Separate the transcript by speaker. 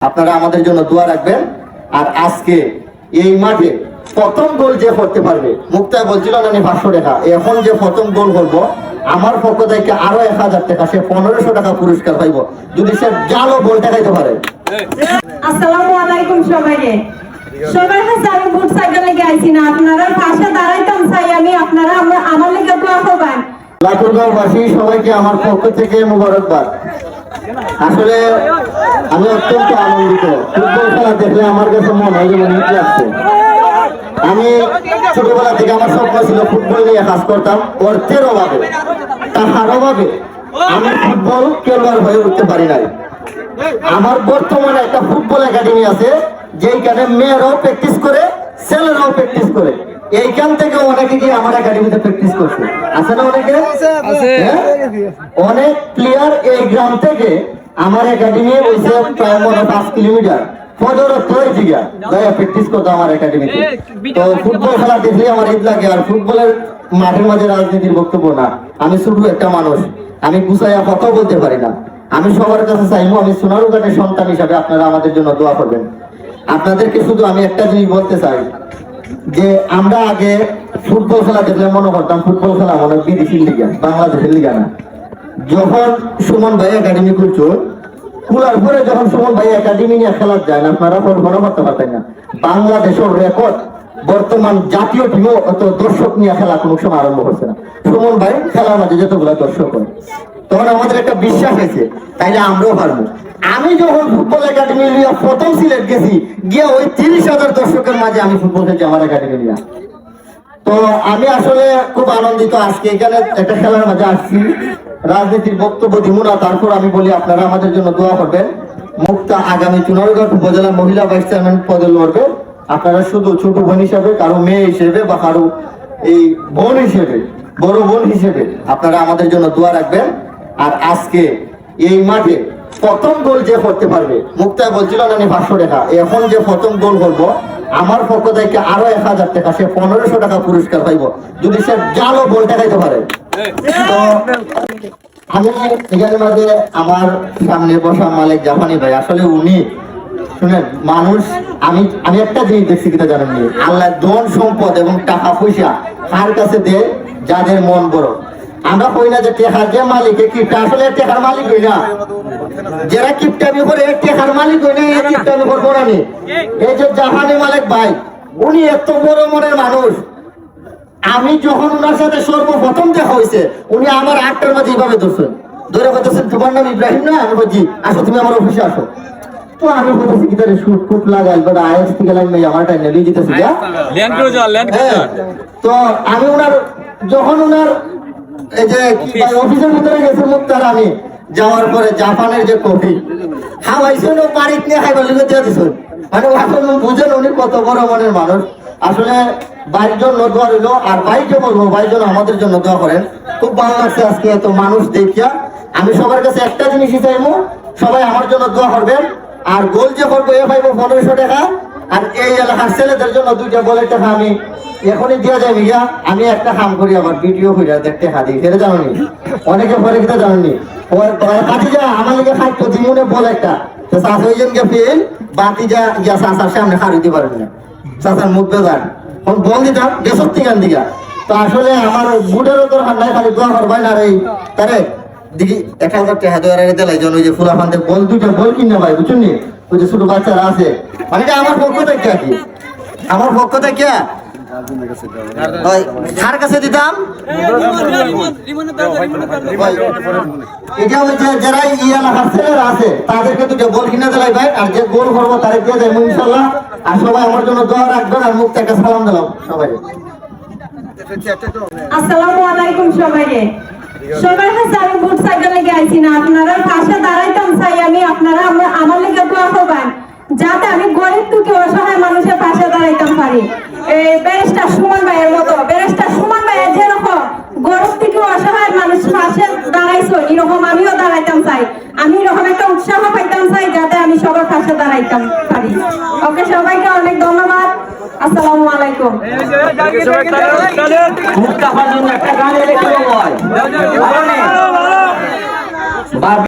Speaker 1: আপনারা আমাদের জন্য দোয়া রাখবেন। আর আজকে এই মাঠে প্রথম গোল যে করতে পারবে মুক্তায় বলছিল আমি পাঁচশো টাকা। এখন যে প্রথম গোল করব আমার পক্ষ থেকে আরও এক হাজার টাকা সে পনেরোশো টাকা পুরস্কার পাইব যদি সে জালো গোল টাকাইতে পারে।
Speaker 2: আসসালামু আলাইকুম সবাইকে। সবার কাছে আমি সাইকেলে গেছি না আপনারা পাশে দাঁড়াইতাম চাই আমি আপনারা আমার লেগে দোয়া করবেন।
Speaker 1: লাটুরগাঁওবাসী সবাইকে আমার পক্ষ থেকে মুবারকবাদ। আসলে আমি অত্যন্ত আনন্দিত। ফুটবল খেলা দেখলে আমার কাছে মনে হয় যেন নিতে আসছে। আমি ছোটবেলা থেকে আমার স্বপ্ন ছিল ফুটবল নিয়ে কাজ করতাম। অর্থের অভাবে, টাকার অভাবে আমি ফুটবল খেলোয়াড় হয়ে উঠতে পারি নাই। আমার বর্তমানে একটা ফুটবল একাডেমি আছে, যেইখানে মেয়েরাও প্র্যাকটিস করে, ছেলেরাও প্র্যাকটিস করে। এইখান থেকে অনেকে গিয়ে আমার একাডেমিতে প্র্যাকটিস করছে। আছে না অনেকে? হ্যাঁ? অনেক প্লেয়ার এই গ্রাম থেকে আমার একাডেমি হয়েছে প্রায় মনে পাঁচ কিলোমিটার। ফজরত হয়েছে গিয়া যাইয়া প্র্যাকটিস করতো আমার একাডেমিতে। তো ফুটবল খেলা দেখলে আমার ঈদ লাগে আর ফুটবলের মাঠের মাঝে রাজনীতির বক্তব্য না। আমি শুধু একটা মানুষ। আমি গুছাইয়া কথা বলতে পারি না। আমি সবার কাছে চাইব আমি সোনারুঘাটের সন্তান হিসাবে আপনারা আমাদের জন্য দোয়া করবেন। আপনাদেরকে শুধু আমি একটা জিনিস বলতে চাই। যে আমরা আগে ফুটবল খেলা দেখলে মনে করতাম ফুটবল খেলা মনে হয় বিদেশির লিগা, বাংলাদেশের লিগা না। যখন সুমন ভাই একাডেমি করছ খোলার পরে যখন সুমন ভাই একাডেমি নিয়ে খেলার যায় না, আপনারা কল্পনা করতে পারতেন না। বাংলাদেশের রেকর্ড বর্তমান জাতীয় টিমও অত দর্শক নিয়ে খেলা কোনো সময় আরম্ভ করছে না। সুমন ভাই খেলার মাঝে যতগুলো দর্শক হয়, তখন আমাদের একটা বিশ্বাস হয়েছে, তাইলে আমরাও পারব। আমি যখন ফুটবল একাডেমি নিয়ে প্রথম সিলেট গেছি, গিয়ে ওই তিরিশ হাজার দর্শকের মাঝে আমি ফুটবল খেলছি আমার একাডেমি নিয়ে। তো আমি আসলে খুব আনন্দিত, আজকে এখানে একটা খেলার মাঝে আসছি। রাজনীতির বক্তব্য দিব না, তারপর আমি বলি আপনারা আমাদের জন্য দোয়া করবেন। মুক্তা আগামী চুনারগড় উপজেলা মহিলা ভাইস চেয়ারম্যান পদে লড়বে। আপনারা শুধু ছোট বোন হিসাবে, কারও মেয়ে হিসেবে বা কারও এই বোন হিসেবে, বড় বোন হিসেবে আপনারা আমাদের জন্য দোয়া রাখবেন। আর আজকে এই মাঠে প্রথম গোল যে করতে পারবে মুক্তায় বলছিল আমি পাঁচশো টাকা। এখন যে প্রথম গোল করব, আমার পক্ষ থেকে আরও এক হাজার টাকা, সে পনেরোশো টাকা পুরস্কার পাইব, যদি সে জালো গোল টাকাইতে পারে। আমি এখানে মাঝে আমার সামনে বসা মালিক জাপানি ভাই, আসলে উনি, শুনেন, মানুষ, আমি আমি একটা জিনিস দেখছি কিনা জানেননি আল্লাহ ধন, সম্পদ এবং টাকা পয়সা কার কাছে দেয় যাদের মন বড়। আমরা কই না যে টেকার যে মালিক কিপটা আসলে টেকার মালিক হই না। যারা কিপটামি করে এই টেকার মালিক হই না এই কিপটামি করব আমি। এই যে জাহানি মালিক ভাই উনি এত বড় মনের মানুষ। আমি যখন ওনার সাথে সর্বপ্রথম দেখা হয়েছে উনি আমার আটটার মাঝে এইভাবে ধরছেন ধরে বলতেছেন তোমার নাম ইব্রাহিম না? আমি বলছি আসো তুমি আমার অফিসে আসো। তো আমি বলতেছি কি তাহলে শুট ফুট লাগাই বা আইএস থেকে লাইন আমার টাইম নিয়ে যেতেছি
Speaker 3: করে করে
Speaker 1: হ্যাঁ, তো আমি ওনার যখন ওনার এই যে অফিসের ভিতরে গেছে মুক্তার আমি যাওয়ার পরে জাপানের যে কফি। খাওয়াইছেন ও বাড়িতে নিয়ে খাইবার লিখে দিয়ে দিছেন মানে এখন বুঝেন উনি কত বড় মনের মানুষ। আসলে দোয়া রইল আর বাইকে বলব আমাদের জন্য দোয়া করেন। খুব ভালো লাগছে আজকে এত মানুষ দেখিয়া। আমি সবার কাছে একটা জিনিসই চাইব সবাই আমার জন্য দোয়া করবেন। আর গোল যে করব এ পাইবো পনেরোশো টাকা। আর এই এলাকার ছেলেদের জন্য দুইটা বলের টাকা আমি এখনই দিয়া যাই ভাইয়া আমি একটা কাম করি আবার ভিডিও করি দেখতে হাদি সেটা জানি অনেকে পরে কিনা জানি কাছে যা, আমার খাইতো জীবনে বল একটা। চাষ ফেল বাতি যা গিয়া সামনে দিতে পারেন না। মুখ এখন বল দিতাম দেশর থেকে তো আসলে আমার বুটেরও তোর হান্নায় খালি দোয়া করবাই না রে। তারে হাজার দিলাই জন ওই যে ফুলা ফান্তে বল, দুইটা বল কিনে ভাই, বুঝছেন নি? ওই যে ছোট বাচ্চারা আছে। মানে আমার পক্ষ থেকে আর কি। আমার পক্ষ থেকে কার কাছে দিতাম? এটা হচ্ছে যারা ই এলাকার আছে তাদেরকে দুটো বল কিনে দিলাই ভাই আর যে গোল করব তারে দিয়ে দেয় ইনশাল্লাহ আর সবাই আমার জন্য দোয়া রাখবেন আর মুখ থেকে সালাম দিলাম সবাই
Speaker 2: আসসালামু আলাইকুম সবাইকে। সবার কাছে আমি বুট সাইকেলে গেছি না আপনারা পাশে দাঁড়াইতাম চাই আমি আপনারা আমরা- লেগে দোয়া করবেন যাতে আমি গরিব টুকে অসহায় মানুষের পাশে দাঁড়াইতাম পারি। এই ব্যারিস্টার সুমন ভাইয়ের মতো ব্যারিস্টার সুমন ভাইয়ের যেরকম গরিব থেকে অসহায় মানুষ পাশে দাঁড়াইছো এরকম আমিও দাঁড়াইতাম চাই। আমি এরকম একটা উৎসাহ পাইতাম চাই যাতে আমি সবার পাশে দাঁড়াইতাম পারি। ওকে সবাইকে অনেক ধন্যবাদ। আসসালামু আলাইকুম।
Speaker 4: একটা গান